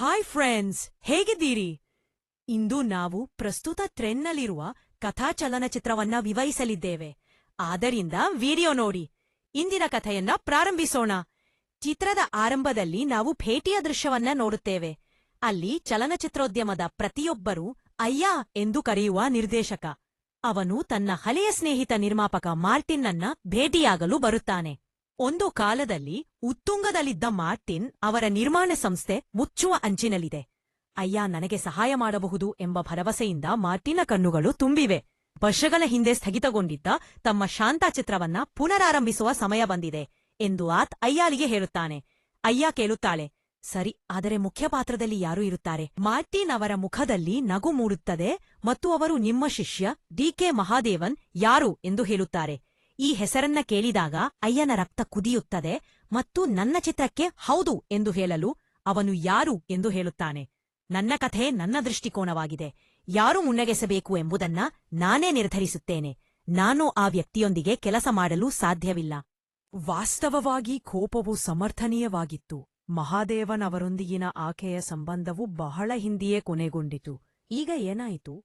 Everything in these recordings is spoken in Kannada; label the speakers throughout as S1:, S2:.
S1: ಹಾಯ್ ಫ್ರೆಂಡ್ಸ್ ಹೇಗಿದ್ದೀರಿ? ಇಂದು ನಾವು ಪ್ರಸ್ತುತ ಟ್ರೆಂಡ್ನಲ್ಲಿರುವ ಕಥಾ ಚಲನಚಿತ್ರವನ್ನ ವಿವರಿಸಲಿದ್ದೇವೆ. ಆದ್ದರಿಂದ ವಿಡಿಯೋ ನೋಡಿ. ಇಂದಿನ ಕಥೆಯನ್ನ ಪ್ರಾರಂಭಿಸೋಣ. ಚಿತ್ರದ ಆರಂಭದಲ್ಲಿ ನಾವು ಭೇಟಿಯ ದೃಶ್ಯವನ್ನ ನೋಡುತ್ತೇವೆ. ಅಲ್ಲಿ ಚಲನಚಿತ್ರೋದ್ಯಮದ ಪ್ರತಿಯೊಬ್ಬರೂ ಅಯ್ಯ ಎಂದು ಕರೆಯುವ ನಿರ್ದೇಶಕ. ಅವನು ತನ್ನ ಹಳೆಯ ಸ್ನೇಹಿತ ನಿರ್ಮಾಪಕ ಮಾರ್ಟಿನ್ನನ್ನ ಭೇಟಿಯಾಗಲು ಬರುತ್ತಾನೆ. ಒಂದು ಕಾಲದಲ್ಲಿ ಉತ್ತುಂಗದಲ್ಲಿದ್ದ ಮಾರ್ಟಿನ್ ಅವರ ನಿರ್ಮಾಣ ಸಂಸ್ಥೆ ಮುಚ್ಚುವ ಅಂಚಿನಲ್ಲಿದೆ. ಅಯ್ಯ, ನನಗೆ ಸಹಾಯ ಮಾಡಬಹುದು ಎಂಬ ಭರವಸೆಯಿಂದ ಮಾರ್ಟಿನ ಕಣ್ಣುಗಳು ತುಂಬಿವೆ. ವರ್ಷಗಳ ಹಿಂದೆ ಸ್ಥಗಿತಗೊಂಡಿದ್ದ ತಮ್ಮ ಶಾಂತ ಚಿತ್ರವನ್ನ ಪುನರಾರಂಭಿಸುವ ಸಮಯ ಬಂದಿದೆ ಎಂದು ಆತ್ ಅಯ್ಯಾಲಿಗೆ ಹೇಳುತ್ತಾನೆ. ಅಯ್ಯ ಕೇಳುತ್ತಾಳೆ, ಸರಿ, ಆದರೆ ಮುಖ್ಯ ಪಾತ್ರದಲ್ಲಿ ಯಾರು ಇರುತ್ತಾರೆ? ಮಾರ್ಟಿನ್ ಅವರ ಮುಖದಲ್ಲಿ ನಗು ಮೂಡುತ್ತದೆ ಮತ್ತು ಅವರು ನಿಮ್ಮ ಶಿಷ್ಯ ಡಿ ಕೆ ಮಹಾದೇವನ್ ಯಾರು? ಎಂದು ಹೇಳುತ್ತಾರೆ. ಈ ಹೆಸರನ್ನ ಕೇಳಿದಾಗ ಅಯ್ಯನ ರಕ್ತ ಕುದಿಯುತ್ತದೆ ಮತ್ತು ನನ್ನ ಚಿತ್ರಕ್ಕೆ ಹೌದು ಎಂದು ಹೇಳಲು ಅವನು ಯಾರು ಎಂದು ಹೇಳುತ್ತಾನೆ. ನನ್ನ ಕಥೆ ನನ್ನ ದೃಷ್ಟಿಕೋನವಾಗಿದೆ. ಯಾರು ಮುನ್ನಗೆಸಬೇಕು ಎಂಬುದನ್ನ ನಾನೇ ನಿರ್ಧರಿಸುತ್ತೇನೆ. ನಾನು ಆ ವ್ಯಕ್ತಿಯೊಂದಿಗೆ ಕೆಲಸ ಮಾಡಲು ಸಾಧ್ಯವಿಲ್ಲ. ವಾಸ್ತವವಾಗಿ ಕೋಪವು ಸಮರ್ಥನೀಯವಾಗಿತ್ತು. ಮಹಾದೇವನ್ ಅವರೊಂದಿಗಿನ ಆಕೆಯ ಸಂಬಂಧವು ಬಹಳ ಹಿಂದೆಯೇ ಕೊನೆಗೊಂಡಿತು. ಈಗ ಏನಾಯಿತು?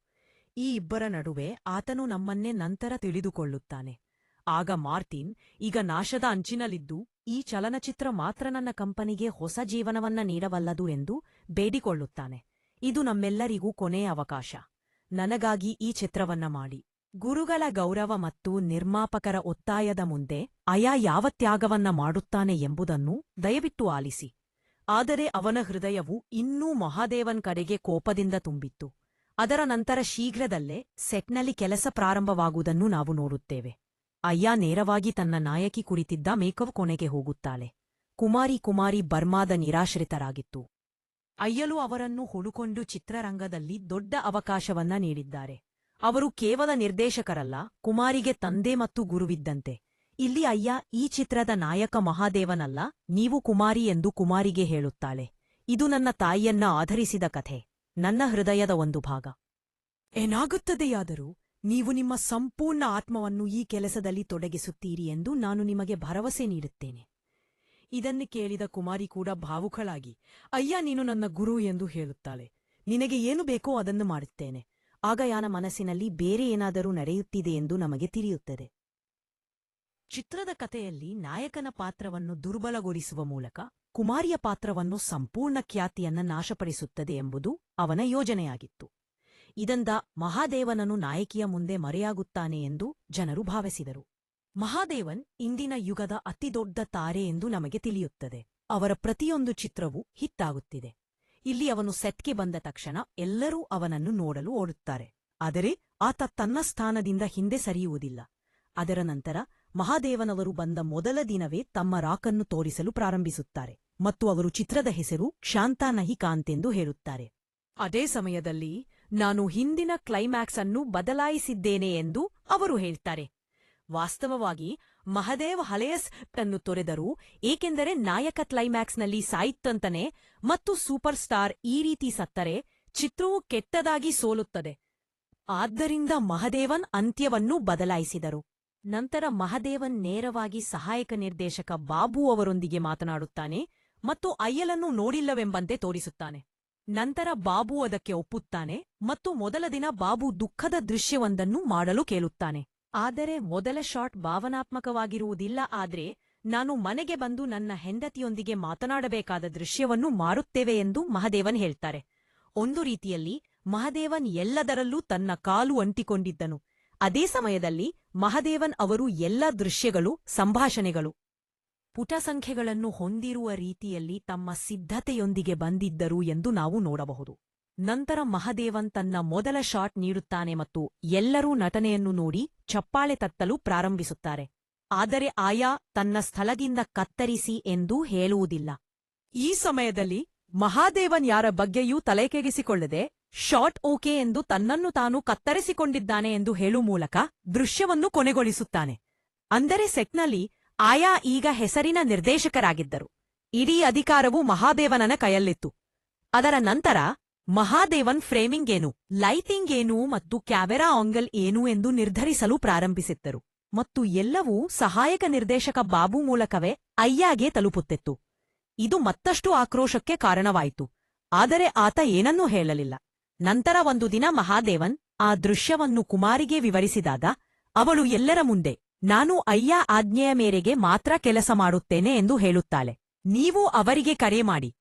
S1: ಈ ಇಬ್ಬರ ನಡುವೆ ಆತನು ನಮ್ಮನ್ನೇ ನಂತರ ತಿಳಿದುಕೊಳ್ಳುತ್ತಾನೆ. ಆಗ ಮಾರ್ಟಿನ್ ಈಗ ನಾಶದ ಅಂಚಿನಲ್ಲಿದ್ದು, ಈ ಚಲನಚಿತ್ರ ಮಾತ್ರ ನನ್ನ ಕಂಪನಿಗೆ ಹೊಸ ಜೀವನವನ್ನ ನೀಡವಲ್ಲದು ಎಂದು ಬೇಡಿಕೊಳ್ಳುತ್ತಾನೆ. ಇದು ನಮ್ಮೆಲ್ಲರಿಗೂ ಕೊನೆಯ ಅವಕಾಶ. ನನಗಾಗಿ ಈ ಚಿತ್ರವನ್ನ ಮಾಡಿ. ಗುರುಗಳ ಗೌರವ ಮತ್ತು ನಿರ್ಮಾಪಕರ ಒತ್ತಾಯದ ಮುಂದೆ ಅಯಾ ಯಾವ ತ್ಯಾಗವನ್ನ ಮಾಡುತ್ತಾನೆ ಎಂಬುದನ್ನು ದಯವಿಟ್ಟು ಆಲಿಸಿ. ಆದರೆ ಅವನ ಹೃದಯವು ಇನ್ನೂ ಮಹಾದೇವನ್ ಕಡೆಗೆ ಕೋಪದಿಂದ ತುಂಬಿತ್ತು. ಅದರ ನಂತರ ಶೀಘ್ರದಲ್ಲೇ ಸೆಟ್ನಲ್ಲಿ ಕೆಲಸ ಪ್ರಾರಂಭವಾಗುವುದನ್ನು ನಾವು ನೋಡುತ್ತೇವೆ. ಅಯ್ಯ ನೇರವಾಗಿ ತನ್ನ ನಾಯಕಿ ಕುರಿತಿದ್ದ ಮೇಕವ್ ಕೊನೆಗೆ ಹೋಗುತ್ತಾಳೆ. ಕುಮಾರಿ ಕುಮಾರಿ ಬರ್ಮಾದ ನಿರಾಶ್ರಿತರಾಗಿತ್ತು. ಅಯ್ಯಲು ಅವರನ್ನು ಹುಡುಕೊಂಡು ಚಿತ್ರರಂಗದಲ್ಲಿ ದೊಡ್ಡ ಅವಕಾಶವನ್ನ ನೀಡಿದ್ದಾರೆ. ಅವರು ಕೇವಲ ನಿರ್ದೇಶಕರಲ್ಲ, ಕುಮಾರಿಗೆ ತಂದೆ ಮತ್ತು ಗುರುವಿದ್ದಂತೆ. ಇಲ್ಲಿ ಅಯ್ಯ, ಈ ಚಿತ್ರದ ನಾಯಕ ಮಹಾದೇವನಲ್ಲ, ನೀವು ಕುಮಾರಿ ಎಂದು ಕುಮಾರಿಗೆ ಹೇಳುತ್ತಾಳೆ. ಇದು ನನ್ನ ತಾಯಿಯನ್ನ ಆಧರಿಸಿದ ಕಥೆ, ನನ್ನ ಹೃದಯದ ಒಂದು ಭಾಗ. ಏನಾಗುತ್ತದೆಯಾದರೂ ನೀವು ನಿಮ್ಮ ಸಂಪೂರ್ಣ ಆತ್ಮವನ್ನು ಈ ಕೆಲಸದಲ್ಲಿ ತೊಡಗಿಸುತ್ತೀರಿ ಎಂದು ನಾನು ನಿಮಗೆ ಭರವಸೆ ನೀಡುತ್ತೇನೆ. ಇದನ್ನು ಕೇಳಿದ ಕುಮಾರಿ ಕೂಡ ಭಾವುಕಳಾಗಿ, ಅಯ್ಯ, ನೀನು ನನ್ನ ಗುರು ಎಂದು ಹೇಳುತ್ತಾಳೆ. ನಿನಗೆ ಏನು ಬೇಕೋ ಅದನ್ನು ಮಾಡುತ್ತೇನೆ. ಆಗ ಯಾನ ಮನಸ್ಸಿನಲ್ಲಿ ಬೇರೆ ಏನಾದರೂ ನಡೆಯುತ್ತಿದೆ ಎಂದು ನಮಗೆ ತಿಳಿಯುತ್ತದೆ. ಚಿತ್ರದ ಕಥೆಯಲ್ಲಿ ನಾಯಕನ ಪಾತ್ರವನ್ನು ದುರ್ಬಲಗೊಳಿಸುವ ಮೂಲಕ ಕುಮಾರಿಯ ಪಾತ್ರವನ್ನು ಸಂಪೂರ್ಣ ಖ್ಯಾತಿಯನ್ನ ನಾಶಪಡಿಸುತ್ತದೆ ಎಂಬುದು ಅವನ ಯೋಜನೆಯಾಗಿತ್ತು. ಇದಂದ ಮಹಾದೇವನನು ನಾಯಕಿಯ ಮುಂದೆ ಮರೆಯಾಗುತ್ತಾನೆ ಎಂದು ಜನರು ಭಾವಿಸಿದರು. ಮಹಾದೇವನ್ ಇಂದಿನ ಯುಗದ ಅತಿದೊಡ್ಡ ತಾರೆ ಎಂದು ನಮಗೆ ತಿಳಿಯುತ್ತದೆ. ಅವರ ಪ್ರತಿಯೊಂದು ಚಿತ್ರವೂ ಹಿತ್ತಾಗುತ್ತಿದೆ. ಇಲ್ಲಿ ಅವನು ಸೆತ್ಗೆ ಬಂದ ತಕ್ಷಣ ಎಲ್ಲರೂ ಅವನನ್ನು ನೋಡಲು ಓಡುತ್ತಾರೆ. ಆದರೆ ಆತ ತನ್ನ ಸ್ಥಾನದಿಂದ ಹಿಂದೆ ಸರಿಯುವುದಿಲ್ಲ. ಅದರ ನಂತರ ಮಹಾದೇವನವರು ಬಂದ ಮೊದಲ ದಿನವೇ ತಮ್ಮ ರಾಕನ್ನು ತೋರಿಸಲು ಪ್ರಾರಂಭಿಸುತ್ತಾರೆ ಮತ್ತು ಅವರು ಚಿತ್ರದ ಹೆಸರು ಶಾಂತಾ ನಹಿ ಕಾಂತೆಂದು ಹೇಳುತ್ತಾರೆ. ಅದೇ ಸಮಯದಲ್ಲಿ ನಾನು ಹಿಂದಿನ ಕ್ಲೈಮ್ಯಾಕ್ಸ್ ಅನ್ನು ಬದಲಾಯಿಸಿದ್ದೇನೆ ಎಂದು ಅವರು ಹೇಳ್ತಾರೆ. ವಾಸ್ತವವಾಗಿ, ಮಹದೇವ್ ಹಳೆಯ ಅನ್ನು ತೊರೆದರು, ಏಕೆಂದರೆ ನಾಯಕ ಕ್ಲೈಮ್ಯಾಕ್ಸ್ನಲ್ಲಿ ಸಾಯಿತ್ತಂತನೆ ಮತ್ತು ಸೂಪರ್ ಸ್ಟಾರ್ ಈ ರೀತಿ ಸತ್ತರೆ, ಚಿತ್ರವು ಕೆಟ್ಟದಾಗಿ ಸೋಲುತ್ತದೆ. ಆದ್ದರಿಂದ ಮಹದೇವನ್ ಅಂತ್ಯವನ್ನು ಬದಲಾಯಿಸಿದರು. ನಂತರ ಮಹದೇವನ್ ನೇರವಾಗಿ ಸಹಾಯಕ ನಿರ್ದೇಶಕ ಬಾಬು ಅವರೊಂದಿಗೆ ಮಾತನಾಡುತ್ತಾನೆ ಮತ್ತು ಅಯ್ಯಲನ್ನು ನೋಡಿಲ್ಲವೆಂಬಂತೆ ತೋರಿಸುತ್ತಾನೆ. ನಂತರ ಬಾಬು ಅದಕ್ಕೆ ಒಪ್ಪುತ್ತಾನೆ ಮತ್ತು ಮೊದಲ ದಿನ ಬಾಬು ದುಃಖದ ದೃಶ್ಯವೊಂದನ್ನು ಮಾಡಲು ಕೇಳುತ್ತಾನೆ. ಆದರೆ ಮೊದಲ ಶಾಟ್ ಭಾವನಾತ್ಮಕವಾಗಿರುವುದಿಲ್ಲ, ಆದ್ರೆ ನಾನು ಮನೆಗೆ ಬಂದು ನನ್ನ ಹೆಂಡತಿಯೊಂದಿಗೆ ಮಾತನಾಡಬೇಕಾದ ದೃಶ್ಯವನ್ನು ಮಾರುತ್ತೇವೆ ಎಂದು ಮಹದೇವನ್ ಹೇಳ್ತಾರೆ. ಒಂದು ರೀತಿಯಲ್ಲಿ ಮಹದೇವನ್ ಎಲ್ಲದರಲ್ಲೂ ತನ್ನ ಕಾಲು ಅಂಟಿಕೊಂಡಿದ್ದನು. ಅದೇ ಸಮಯದಲ್ಲಿ ಮಹದೇವನ್ ಅವರು ಎಲ್ಲ ದೃಶ್ಯಗಳು, ಸಂಭಾಷಣೆಗಳು. ಪುಟ ಸಂಖ್ಯೆಗಳನ್ನು ಹೊಂದಿರುವ ರೀತಿಯಲ್ಲಿ ತಮ್ಮ ಸಿದ್ಧತೆಯೊಂದಿಗೆ ಬಂದಿದ್ದರು ಎಂದು ನಾವು ನೋಡಬಹುದು. ನಂತರ ಮಹದೇವನ್ ತನ್ನ ಮೊದಲ ಶಾಟ್ ನೀಡುತ್ತಾನೆ ಮತ್ತು ಎಲ್ಲರೂ ನಟನೆಯನ್ನು ನೋಡಿ ಚಪ್ಪಾಳೆ ತತ್ತಲು ಪ್ರಾರಂಭಿಸುತ್ತಾರೆ. ಆದರೆ ಆಯಾ ತನ್ನ ಸ್ಥಳದಿಂದ ಕತ್ತರಿಸಿ ಎಂದೂ ಹೇಳುವುದಿಲ್ಲ. ಈ ಸಮಯದಲ್ಲಿ ಮಹಾದೇವನ್ ಯಾರ ಬಗ್ಗೆಯೂ ತಲೆಕೆಗೆಸಿಕೊಳ್ಳದೆ, ಶಾಟ್ ಓಕೆ ಎಂದು ತನ್ನನ್ನು ತಾನು ಕತ್ತರಿಸಿಕೊಂಡಿದ್ದಾನೆ ಎಂದು ಹೇಳುವ ಮೂಲಕ ದೃಶ್ಯವನ್ನು ಕೊನೆಗೊಳಿಸುತ್ತಾನೆ. ಅಂದರೆ ಸೆಟ್ನಲ್ಲಿ ಆಯಾ ಈಗ ಹೆಸರಿನ ನಿರ್ದೇಶಕರಾಗಿದ್ದರು. ಇಡೀ ಅಧಿಕಾರವು ಮಹಾದೇವನನ ಕೈಯಲ್ಲಿತ್ತು. ಅದರ ನಂತರ ಮಹಾದೇವನ್ ಫ್ರೇಮಿಂಗ್ ಏನು, ಲೈಟಿಂಗ್ ಏನು ಮತ್ತು ಕ್ಯಾಮೆರಾ ಆಂಗಲ್ ಏನು ಎಂದು ನಿರ್ಧರಿಸಲು ಪ್ರಾರಂಭಿಸಿದ್ದರು. ಮತ್ತು ಎಲ್ಲವೂ ಸಹಾಯಕ ನಿರ್ದೇಶಕ ಬಾಬು ಮೂಲಕವೇ ಅಯ್ಯಾಗೆ ತಲುಪುತ್ತಿತ್ತು. ಇದು ಮತ್ತಷ್ಟು ಆಕ್ರೋಶಕ್ಕೆ ಕಾರಣವಾಯಿತು. ಆದರೆ ಆತ ಏನನ್ನೂ ಹೇಳಲಿಲ್ಲ. ನಂತರ ಒಂದು ದಿನ ಮಹಾದೇವನ್ ಆ ದೃಶ್ಯವನ್ನು ಕುಮಾರಿಗೆ ವಿವರಿಸಿದಾಗ, ಅವಳು ಎಲ್ಲರ ಮುಂದೆ ನಾನು ಅಯ್ಯ ಆಜ್ಞೆಯ ಮೇರೆಗೆ ಮಾತ್ರ ಕೆಲಸ ಮಾಡುತ್ತೇನೆ ಎಂದು ಹೇಳುತ್ತಾಳೆ. ನೀವು ಅವರಿಗೆ ಕರೆ ಮಾಡಿ.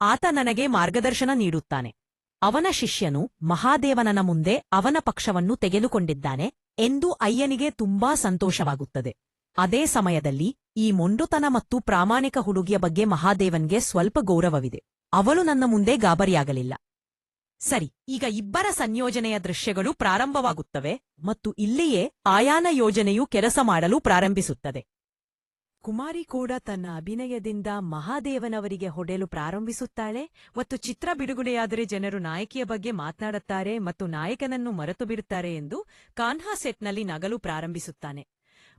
S1: ಆತ ನನಗೆ ಮಾರ್ಗದರ್ಶನ ನೀಡುತ್ತಾನೆ. ಅವನ ಶಿಷ್ಯನು ಮಹಾದೇವನನ ಮುಂದೆ ಅವನ ಪಕ್ಷವನ್ನು ತೆಗೆದುಕೊಂಡಿದ್ದಾನೆ ಎಂದು ಅಯ್ಯನಿಗೆ ತುಂಬಾ ಸಂತೋಷವಾಗುತ್ತದೆ. ಅದೇ ಸಮಯದಲ್ಲಿ ಈ ಮೊಂಡುತನ ಮತ್ತು ಪ್ರಾಮಾಣಿಕ ಹುಡುಗಿಯ ಬಗ್ಗೆ ಮಹಾದೇವನ್ಗೆ ಸ್ವಲ್ಪ ಗೌರವವಿದೆ. ಅವಳು ನನ್ನ ಮುಂದೆ ಗಾಬರಿಯಾಗಲಿಲ್ಲ. ಸರಿ, ಈಗ ಇಬ್ಬರ ಸಂಯೋಜನೆಯ ದೃಶ್ಯಗಳು ಪ್ರಾರಂಭವಾಗುತ್ತವೆ ಮತ್ತು ಇಲ್ಲಿಯೇ ಆಯಾನ ಯೋಜನೆಯು ಕೆಲಸ ಮಾಡಲು ಪ್ರಾರಂಭಿಸುತ್ತದೆ. ಕುಮಾರಿ ಕೂಡ ತನ್ನ ಅಭಿನಯದಿಂದ ಮಹಾದೇವನವರಿಗೆ ಹೊಡೆಯಲು ಪ್ರಾರಂಭಿಸುತ್ತಾಳೆ ಮತ್ತು ಚಿತ್ರ ಬಿಡುಗಡೆಯಾದರೆ ಜನರು ನಾಯಕಿಯ ಬಗ್ಗೆ ಮಾತನಾಡುತ್ತಾರೆ ಮತ್ತು ನಾಯಕನನ್ನು ಮರೆತು ಬಿಡುತ್ತಾರೆ ಎಂದು ಕಾನ್ಹಾ ಸೆಟ್ನಲ್ಲಿ ನಗಲು ಪ್ರಾರಂಭಿಸುತ್ತಾನೆ.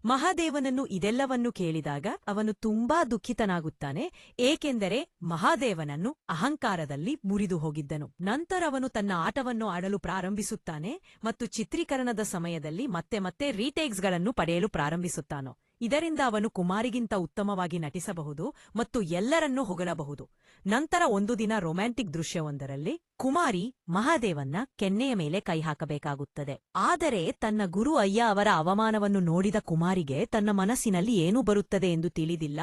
S1: ಮಹಾದೇವನನ್ನು ಇದೆಲ್ಲವನ್ನು ಕೇಳಿದಾಗ ಅವನು ತುಂಬಾ ದುಃಖಿತನಾಗುತ್ತಾನೆ, ಏಕೆಂದರೆ ಮಹಾದೇವನನ್ನು ಅಹಂಕಾರದಲ್ಲಿ ಮುರಿದು ಹೋಗಿದ್ದನು. ನಂತರ ಅವನು ತನ್ನ ಆಟವನ್ನು ಆಡಲು ಪ್ರಾರಂಭಿಸುತ್ತಾನೆ ಮತ್ತು ಚಿತ್ರೀಕರಣದ ಸಮಯದಲ್ಲಿ ಮತ್ತೆ ಮತ್ತೆ ರೀಟೇಕ್ಸ್ಗಳನ್ನು ಪಡೆಯಲು ಪ್ರಾರಂಭಿಸುತ್ತಾನೋ. ಇದರಿಂದ ಅವನು ಕುಮಾರಿಗಿಂತ ಉತ್ತಮವಾಗಿ ನಟಿಸಬಹುದು ಮತ್ತು ಎಲ್ಲರನ್ನೂ ಹೊಗಳಬಹುದು. ನಂತರ ಒಂದು ದಿನ ರೊಮ್ಯಾಂಟಿಕ್ ದೃಶ್ಯವೊಂದರಲ್ಲಿ ಕುಮಾರಿ ಮಹಾದೇವನ್ನ ಕೆನ್ನೆಯ ಮೇಲೆ ಕೈ ಹಾಕಬೇಕಾಗುತ್ತದೆ. ಆದರೆ ತನ್ನ ಗುರು ಅಯ್ಯ ಅವರ ಅವಮಾನವನ್ನು ನೋಡಿದ ಕುಮಾರಿಗೆ ತನ್ನ ಮನಸ್ಸಿನಲ್ಲಿ ಏನು ಬರುತ್ತದೆ ಎಂದು ತಿಳಿದಿಲ್ಲ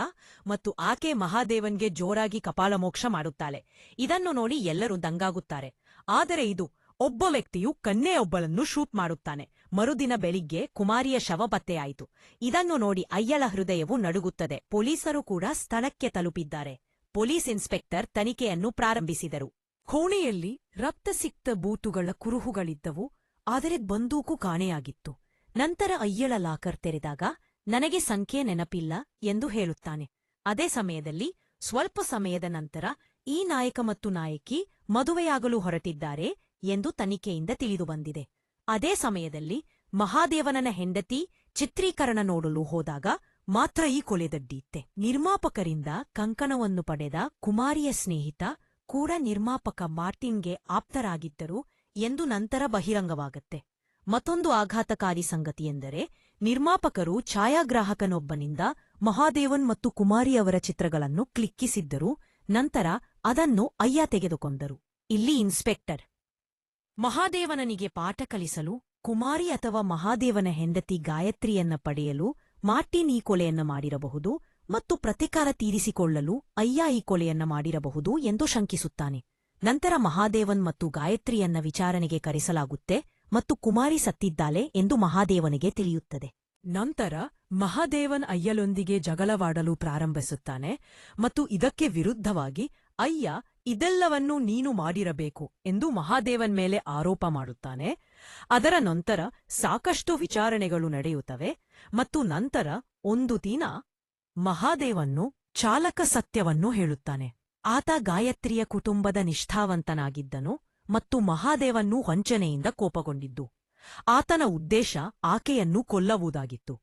S1: ಮತ್ತು ಆಕೆ ಮಹಾದೇವನ್ಗೆ ಜೋರಾಗಿ ಕಪಾಲಮೋಕ್ಷ ಮಾಡುತ್ತಾಳೆ. ಇದನ್ನು ನೋಡಿ ಎಲ್ಲರೂ ದಂಗಾಗುತ್ತಾರೆ. ಆದರೆ ಇದು ಒಬ್ಬ ವ್ಯಕ್ತಿಯು ಕನ್ನೆಯೊಬ್ಬಳನ್ನು ಶೂಟ್ ಮಾಡುತ್ತಾನೆ. ಮರುದಿನ ಬೆಳಿಗ್ಗೆ ಕುಮಾರಿಯ ಶವ ಪತ್ತೆಯಾಯಿತು. ಇದನ್ನು ನೋಡಿ ಅಯ್ಯಳ ಹೃದಯವು ನಡುಗುತ್ತದೆ. ಪೊಲೀಸರು ಕೂಡ ಸ್ಥಳಕ್ಕೆ ತಲುಪಿದ್ದಾರೆ. ಪೊಲೀಸ್ ಇನ್ಸ್ಪೆಕ್ಟರ್ ತನಿಖೆಯನ್ನು ಪ್ರಾರಂಭಿಸಿದರು. ಕೋಣೆಯಲ್ಲಿ ರಕ್ತಸಿಕ್ತ ಬೂಟುಗಳ ಕುರುಹುಗಳಿದ್ದವು. ಆದರೆ ಬಂದೂಕು ಕಾಣೆಯಾಗಿತ್ತು. ನಂತರ ಅಯ್ಯಳ ಲಾಕರ್ ತೆರೆದಾಗ, ನನಗೆ ಸಂಖ್ಯೆ ನೆನಪಿಲ್ಲ ಎಂದು ಹೇಳುತ್ತಾನೆ. ಅದೇ ಸಮಯದಲ್ಲಿ, ಸ್ವಲ್ಪ ಸಮಯದ ನಂತರ, ಈ ನಾಯಕ ಮತ್ತು ನಾಯಕಿ ಮದುವೆಯಾಗಲು ಹೊರಟಿದ್ದಾರೆ ಎಂದು ತನಿಖೆಯಿಂದ ತಿಳಿದುಬಂದಿದೆ. ಅದೇ ಸಮಯದಲ್ಲಿ ಮಹಾದೇವನನ ಹೆಂಡತಿ ಚಿತ್ರೀಕರಣ ನೋಡಲು ಹೋದಾಗ ಮಾತ್ರ ಈ ಕೊಲೆದಡ್ಡಿತ್ತೆ ನಿರ್ಮಾಪಕರಿಂದ ಕಂಕಣವನ್ನು ಪಡೆದ ಕುಮಾರಿಯ ಸ್ನೇಹಿತ ಕೂಡ ನಿರ್ಮಾಪಕ ಮಾರ್ಟಿನ್ಗೆ ಆಪ್ತರಾಗಿದ್ದರು ಎಂದು ನಂತರ ಬಹಿರಂಗವಾಗತ್ತೆ. ಮತ್ತೊಂದು ಆಘಾತಕಾರಿ ಸಂಗತಿಯೆಂದರೆ ನಿರ್ಮಾಪಕರು ಛಾಯಾಗ್ರಾಹಕನೊಬ್ಬನಿಂದ ಮಹಾದೇವನ್ ಮತ್ತು ಕುಮಾರಿಯವರ ಚಿತ್ರಗಳನ್ನು ಕ್ಲಿಕ್ಕಿಸಿದ್ದರು, ನಂತರ ಅದನ್ನು ಅಯ್ಯ ತೆಗೆದುಕೊಂಡರು. ಇಲ್ಲಿ ಇನ್ಸ್ಪೆಕ್ಟರ್ ಮಹಾದೇವನನಿಗೆ ಪಾಠ ಕಲಿಸಲು, ಕುಮಾರಿ ಅಥವಾ ಮಹಾದೇವನ ಹೆಂಡತಿ ಗಾಯತ್ರಿಯನ್ನ ಪಡೆಯಲು ಮಾರ್ಟಿನ್ ಈ ಕೊಲೆಯನ್ನ ಮಾಡಿರಬಹುದು ಮತ್ತು ಪ್ರತಿಕಾರ ತೀರಿಸಿಕೊಳ್ಳಲು ಅಯ್ಯ ಈ ಕೊಲೆಯನ್ನ ಮಾಡಿರಬಹುದು ಎಂದು ಶಂಕಿಸುತ್ತಾನೆ. ನಂತರ ಮಹಾದೇವನ್ ಮತ್ತು ಗಾಯತ್ರಿಯನ್ನ ವಿಚಾರಣೆಗೆ ಕರೆಸಲಾಗುತ್ತೆ ಮತ್ತು ಕುಮಾರಿ ಸತ್ತಿದ್ದಾಳೆ ಎಂದು ಮಹಾದೇವನಿಗೆ ತಿಳಿಯುತ್ತದೆ. ನಂತರ ಮಹಾದೇವನ್ ಅಯ್ಯಲೊಂದಿಗೆ ಜಗಳವಾಡಲು ಪ್ರಾರಂಭಿಸುತ್ತಾನೆ ಮತ್ತು ಇದಕ್ಕೆ ವಿರುದ್ಧವಾಗಿ ಅಯ್ಯ ಇದೆಲ್ಲವನ್ನೂ ನೀನು ಮಾಡಿರಬೇಕು ಎಂದು ಮಹಾದೇವನ್ ಮೇಲೆ ಆರೋಪ ಮಾಡುತ್ತಾನೆ. ಅದರ ನಂತರ ಸಾಕಷ್ಟು ವಿಚಾರಣೆಗಳು ನಡೆಯುತ್ತವೆ ಮತ್ತು ನಂತರ ಒಂದು ದಿನ ಮಹಾದೇವನ್ನು ಚಾಲಕ ಸತ್ಯವನ್ನು ಹೇಳುತ್ತಾನೆ. ಆತ ಗಾಯತ್ರಿಯ ಕುಟುಂಬದ ನಿಷ್ಠಾವಂತನಾಗಿದ್ದನು ಮತ್ತು ಮಹಾದೇವನ್ನು ವಂಚನೆಯಿಂದ ಕೋಪಗೊಂಡಿದ್ದು. ಆತನ ಉದ್ದೇಶ ಆಕೆಯನ್ನು ಕೊಲ್ಲವುದಾಗಿತ್ತು.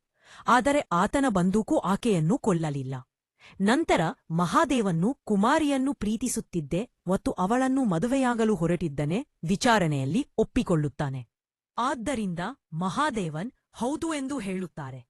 S1: ಆದರೆ ಆತನ ಬಂದೂಕು ಆಕೆಯನ್ನು ಕೊಲ್ಲಲಿಲ್ಲ. ನಂತರ ಮಹಾದೇವನ್ನು ಕುಮಾರಿಯನ್ನು ಪ್ರೀತಿಸುತ್ತಿದ್ದೆ ಮತ್ತು ಅವಳನ್ನು ಮದುವೆಯಾಗಲು ಹೊರಟಿದ್ದನೆ ವಿಚಾರಣೆಯಲ್ಲಿ ಒಪ್ಪಿಕೊಳ್ಳುತ್ತಾನೆ. ಆದ್ದರಿಂದ ಮಹಾದೇವನ್ ಹೌದು ಎಂದು ಹೇಳುತ್ತಾರೆ.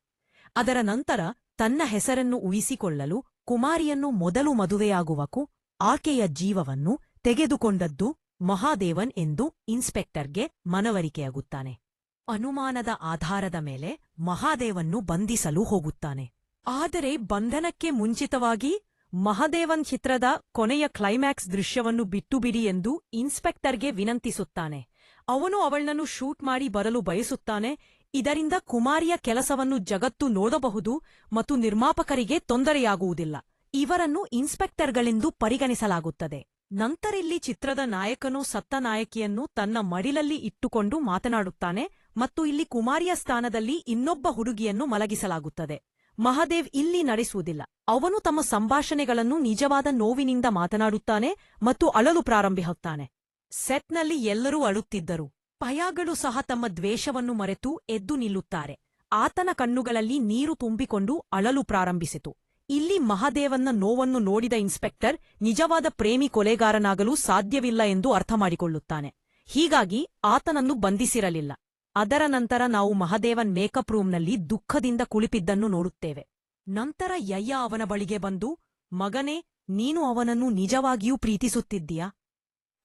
S1: ಅದರ ನಂತರ ತನ್ನ ಹೆಸರನ್ನು ಉಳಿಸಿಕೊಳ್ಳಲು ಕುಮಾರಿಯನ್ನು ಮೊದಲು ಮದುವೆಯಾಗುವಕು ಆಕೆಯ ಜೀವವನ್ನು ತೆಗೆದುಕೊಂಡದ್ದು ಮಹಾದೇವನ್ ಎಂದು ಇನ್ಸ್ಪೆಕ್ಟರ್ಗೆ ಮನವರಿಕೆಯಾಗುತ್ತಾನೆ. ಅನುಮಾನದ ಆಧಾರದ ಮೇಲೆ ಮಹಾದೇವನ್ನು ಬಂಧಿಸಲು ಹೋಗುತ್ತಾನೆ. ಆದರೆ ಬಂಧನಕ್ಕೆ ಮುಂಚಿತವಾಗಿ ಮಹದೇವನ್ ಚಿತ್ರದ ಕೊನೆಯ ಕ್ಲೈಮ್ಯಾಕ್ಸ್ ದೃಶ್ಯವನ್ನು ಬಿಟ್ಟುಬಿಡಿ ಎಂದು ಇನ್ಸ್ಪೆಕ್ಟರ್ಗೆ ವಿನಂತಿಸುತ್ತಾನೆ. ಅವನು ಅವಳನ್ನು ಶೂಟ್ ಮಾಡಿ ಬರಲು ಬಯಸುತ್ತಾನೆ. ಇದರಿಂದ ಕುಮಾರಿಯ ಕೆಲಸವನ್ನು ಜಗತ್ತು ನೋಡಬಹುದು ಮತ್ತು ನಿರ್ಮಾಪಕರಿಗೆ ತೊಂದರೆಯಾಗುವುದಿಲ್ಲ. ಇವರನ್ನು ಇನ್ಸ್ಪೆಕ್ಟರ್ಗಳೆಂದು ಪರಿಗಣಿಸಲಾಗುತ್ತದೆ. ನಂತರಿಲ್ಲಿ ಚಿತ್ರದ ನಾಯಕನು ಸತ್ತ ನಾಯಕಿಯನ್ನು ತನ್ನ ಮಡಿಲಲ್ಲಿ ಇಟ್ಟುಕೊಂಡು ಮಾತನಾಡುತ್ತಾನೆ ಮತ್ತು ಇಲ್ಲಿ ಕುಮಾರಿಯ ಸ್ಥಾನದಲ್ಲಿ ಇನ್ನೊಬ್ಬ ಹುಡುಗಿಯನ್ನು ಮಲಗಿಸಲಾಗುತ್ತದೆ. ಮಹಾದೇವ್ ಇಲ್ಲಿ ನಡೆಸುವುದಿಲ್ಲ. ಅವನು ತಮ್ಮ ಸಂಭಾಷಣೆಗಳನ್ನು ನಿಜವಾದ ನೋವಿನಿಂದ ಮಾತನಾಡುತ್ತಾನೆ ಮತ್ತು ಅಳಲು ಪ್ರಾರಂಭಿಸುತ್ತಾನೆ ಸೆಟ್ನಲ್ಲಿ ಎಲ್ಲರೂ ಅಳುತ್ತಿದ್ದರು. ಪಯಾಗಳು ಸಹ ತಮ್ಮ ದ್ವೇಷವನ್ನು ಮರೆತು ಎದ್ದು ನಿಲ್ಲುತ್ತಾರೆ. ಆತನ ಕಣ್ಣುಗಳಲ್ಲಿ ನೀರು ತುಂಬಿಕೊಂಡು ಅಳಲು ಪ್ರಾರಂಭಿಸಿತು. ಇಲ್ಲಿ ಮಹಾದೇವನ್ನ ನೋವನ್ನು ನೋಡಿದ ಇನ್ಸ್ಪೆಕ್ಟರ್, ನಿಜವಾದ ಪ್ರೇಮಿ ಕೊಲೆಗಾರನಾಗಲು ಸಾಧ್ಯವಿಲ್ಲ ಎಂದು ಅರ್ಥಮಾಡಿಕೊಳ್ಳುತ್ತಾನೆ. ಹೀಗಾಗಿ ಆತನನ್ನು ಬಂಧಿಸಿರಲಿಲ್ಲ. ಅದರ ನಂತರ ನಾವು ಮಹದೇವನ್ ಮೇಕಪ್ ರೂಮ್ನಲ್ಲಿ ದುಃಖದಿಂದ ಕುಳಿಪಿದ್ದನ್ನು ನೋಡುತ್ತೇವೆ. ನಂತರ ಯಯ್ಯ ಅವನ ಬಳಿಗೆ ಬಂದು, ಮಗನೇ, ನೀನು ಅವನನ್ನು ನಿಜವಾಗಿಯೂ ಪ್ರೀತಿಸುತ್ತಿದ್ದೀಯಾ?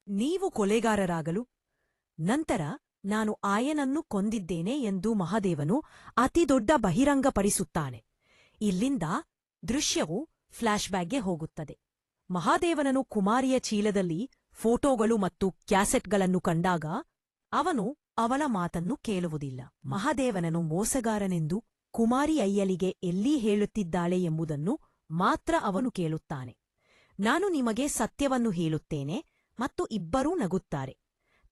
S1: ನೀವು ಕೊಲೆಗಾರರಾಗಲು? ನಂತರ, ನಾನು ಆಯನನ್ನು ಕೊಂದಿದ್ದೇನೆ ಎಂದು ಮಹಾದೇವನು ಅತಿದೊಡ್ಡ ಬಹಿರಂಗಪಡಿಸುತ್ತಾನೆ. ಇಲ್ಲಿಂದ ದೃಶ್ಯವು ಫ್ಲಾಶ್ಬ್ಯಾಗ್ಗೆ ಹೋಗುತ್ತದೆ. ಮಹಾದೇವನನು ಕುಮಾರಿಯ ಚೀಲದಲ್ಲಿ ಫೋಟೋಗಳು ಮತ್ತು ಕ್ಯಾಸೆಟ್ಗಳನ್ನು ಕಂಡಾಗ ಅವನು ಅವಳ ಮಾತನ್ನು ಕೇಳುವುದಿಲ್ಲ. ಮಹಾದೇವನನು ಮೋಸಗಾರನೆಂದು ಕುಮಾರಿ ಅಯ್ಯಲಿಗೆ ಎಲ್ಲಿ ಹೇಳುತ್ತಿದ್ದಾಳೆ ಎಂಬುದನ್ನು ಮಾತ್ರ ಅವನು ಕೇಳುತ್ತಾನೆ. ನಾನು ನಿಮಗೆ ಸತ್ಯವನ್ನು ಹೇಳುತ್ತೇನೆ ಮತ್ತು ಇಬ್ಬರೂ ನಗುತ್ತಾರೆ.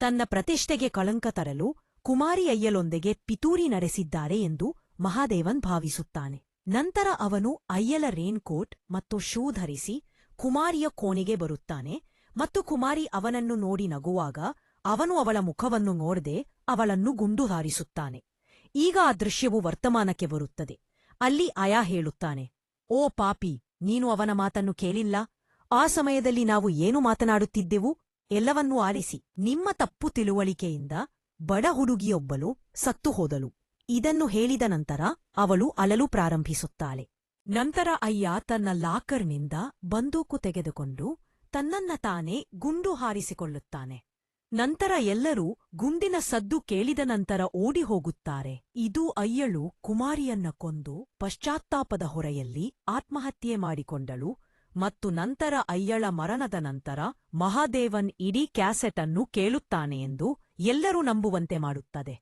S1: ತನ್ನ ಪ್ರತಿಷ್ಠೆಗೆ ಕಳಂಕ ತರಲು ಕುಮಾರಿ ಅಯ್ಯಲೊಂದಿಗೆ ಪಿತೂರಿ ನಡೆಸಿದ್ದಾರೆ ಎಂದು ಮಹಾದೇವನ್ ಭಾವಿಸುತ್ತಾನೆ. ನಂತರ ಅವನು ಅಯ್ಯಲ ರೇನ್ಕೋಟ್ ಮತ್ತು ಶೂ ಧರಿಸಿ ಕುಮಾರಿಯ ಕೋಣೆಗೆ ಬರುತ್ತಾನೆ ಮತ್ತು ಕುಮಾರಿ ಅವನನ್ನು ನೋಡಿ ನಗುವಾಗ ಅವನು ಅವಳ ಮುಖವನ್ನು ನೋಡದೆ ಅವಳನ್ನು ಗುಂಡು ಹಾರಿಸುತ್ತಾನೆ ಈಗ ಆ ದೃಶ್ಯವು ವರ್ತಮಾನಕ್ಕೆ ಬರುತ್ತದೆ. ಅಲ್ಲಿ ಅಯಾ ಹೇಳುತ್ತಾನೆ, ಓ ಪಾಪಿ, ನೀನು ಅವನ ಮಾತನ್ನು ಕೇಳಿಲ್ಲ? ಆ ಸಮಯದಲ್ಲಿ ನಾವು ಏನು ಮಾತನಾಡುತ್ತಿದ್ದೆವು? ಎಲ್ಲವನ್ನೂ ಆಲಿಸಿ ನಿಮ್ಮ ತಪ್ಪು ತಿಳುವಳಿಕೆಯಿಂದ ಬಡ ಹುಡುಗಿಯೊಬ್ಬಳು ಸತ್ತು ಹೋದಳು. ಇದನ್ನು ಹೇಳಿದ ನಂತರ ಅವಳು ಅಲಲು ಪ್ರಾರಂಭಿಸುತ್ತಾಳೆ. ನಂತರ ಅಯ್ಯ ತನ್ನ ಲಾಕರ್ನಿಂದ ಬಂದೂಕು ತೆಗೆದುಕೊಂಡು ತನ್ನನ್ನ ತಾನೇ ಗುಂಡು ಹಾರಿಸಿಕೊಳ್ಳುತ್ತಾನೆ. ನಂತರ ಎಲ್ಲರೂ ಗುಂಡಿನ ಸದ್ದು ಕೇಳಿದ ನಂತರ ಓಡಿ ಹೋಗುತ್ತಾರೆ ಇದು ಅಯ್ಯಳು ಕುಮಾರಿಯನ್ನ ಕೊಂದು ಪಶ್ಚಾತ್ತಾಪದ ಹೊರೆಯಲ್ಲಿ ಆತ್ಮಹತ್ಯೆ ಮಾಡಿಕೊಂಡಳು ಮತ್ತು ನಂತರ ಅಯ್ಯಳ ಮರಣದ ನಂತರ ಮಹಾದೇವನ್ ಇಡೀ ಕ್ಯಾಸೆಟ್ ಅನ್ನು ಕೇಳುತ್ತಾನೆ ಎಂದು ಎಲ್ಲರೂ ನಂಬುವಂತೆ ಮಾಡುತ್ತದೆ.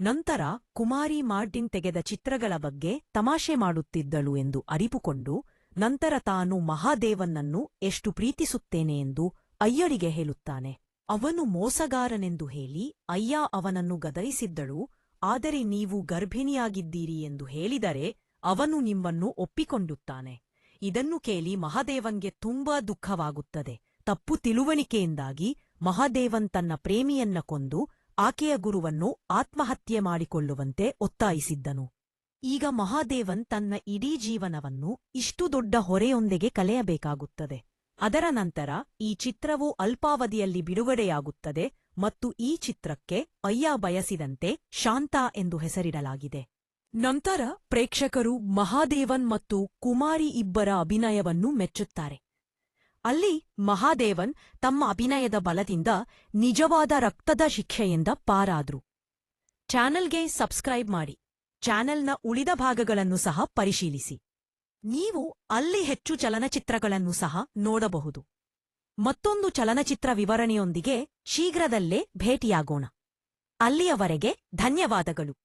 S1: ನಂತರ ಕುಮಾರಿ ಮಾರ್ಟಿನ್ ತೆಗೆದ ಚಿತ್ರಗಳ ಬಗ್ಗೆ ತಮಾಷೆ ಮಾಡುತ್ತಿದ್ದಳು ಎಂದು ಅರಿಪುಕೊಂಡು ನಂತರ ತಾನು ಮಹಾದೇವನನ್ನು ಎಷ್ಟು ಪ್ರೀತಿಸುತ್ತೇನೆ ಎಂದು ಅಯ್ಯಳಿಗೆ ಹೇಳುತ್ತಾನೆ. ಅವನು ಮೋಸಗಾರನೆಂದು ಹೇಳಿ ಅಯ್ಯ ಅವನನ್ನು ಗದರಿಸಿದ್ದಳು, ಆದರೆ ನೀವು ಗರ್ಭಿಣಿಯಾಗಿದ್ದೀರಿ ಎಂದು ಹೇಳಿದರೆ ಅವನು ನಿಮ್ಮನ್ನು ಒಪ್ಪಿಕೊಂಡುತ್ತಾನೆ. ಇದನ್ನು ಕೇಳಿ ಮಹಾದೇವನ್ಗೆ ತುಂಬಾ ದುಃಖವಾಗುತ್ತದೆ. ತಪ್ಪು ತಿಳುವಳಿಕೆಯಿಂದಾಗಿ ಮಹಾದೇವನ್ ತನ್ನ ಪ್ರೇಮಿಯನ್ನ ಕೊಂದು ಆಕೆಯ ಗುರುವನ್ನು ಆತ್ಮಹತ್ಯೆ ಮಾಡಿಕೊಳ್ಳುವಂತೆ ಒತ್ತಾಯಿಸಿದ್ದನು. ಈಗ ಮಹಾದೇವನ್ ತನ್ನ ಇಡೀ ಜೀವನವನ್ನು ಇಷ್ಟು ದೊಡ್ಡ ಹೊರೆಯೊಂದಿಗೆ ಕಳೆಯಬೇಕಾಗುತ್ತದೆ. ಅದರ ನಂತರ ಈ ಚಿತ್ರವು ಅಲ್ಪಾವಧಿಯಲ್ಲಿ ಬಿಡುಗಡೆಯಾಗುತ್ತದೆ ಮತ್ತು ಈ ಚಿತ್ರಕ್ಕೆ ಅಯ್ಯ ಬಯಸಿದಂತೆ ಶಾಂತಾ ಎಂದು ಹೆಸರಿಡಲಾಗಿದೆ. ನಂತರ ಪ್ರೇಕ್ಷಕರು ಮಹಾದೇವನ್ ಮತ್ತು ಕುಮಾರಿ ಇಬ್ಬರ ಅಭಿನಯವನ್ನು ಮೆಚ್ಚುತ್ತಾರೆ. ಅಲ್ಲಿ ಮಹಾದೇವನ್ ತಮ್ಮ ಅಭಿನಯದ ಬಲದಿಂದ ನಿಜವಾದ ರಕ್ತದ ಶಿಕ್ಷೆಯಿಂದ ಪಾರಾದ್ರು. ಚಾನೆಲ್ಗೆ ಸಬ್ಸ್ಕ್ರೈಬ್ ಮಾಡಿ. ಚಾನೆಲ್ನ ಉಳಿದ ಭಾಗಗಳನ್ನು ಸಹ ಪರಿಶೀಲಿಸಿ. ನೀವು ಅಲ್ಲಿ ಹೆಚ್ಚು ಚಲನಚಿತ್ರಗಳನ್ನು ಸಹ ನೋಡಬಹುದು. ಮತ್ತೊಂದು ಚಲನಚಿತ್ರ ವಿವರಣೆಯೊಂದಿಗೆ ಶೀಘ್ರದಲ್ಲೇ ಭೇಟಿಯಾಗೋಣ. ಅಲ್ಲಿಯವರೆಗೆ ಧನ್ಯವಾದಗಳು.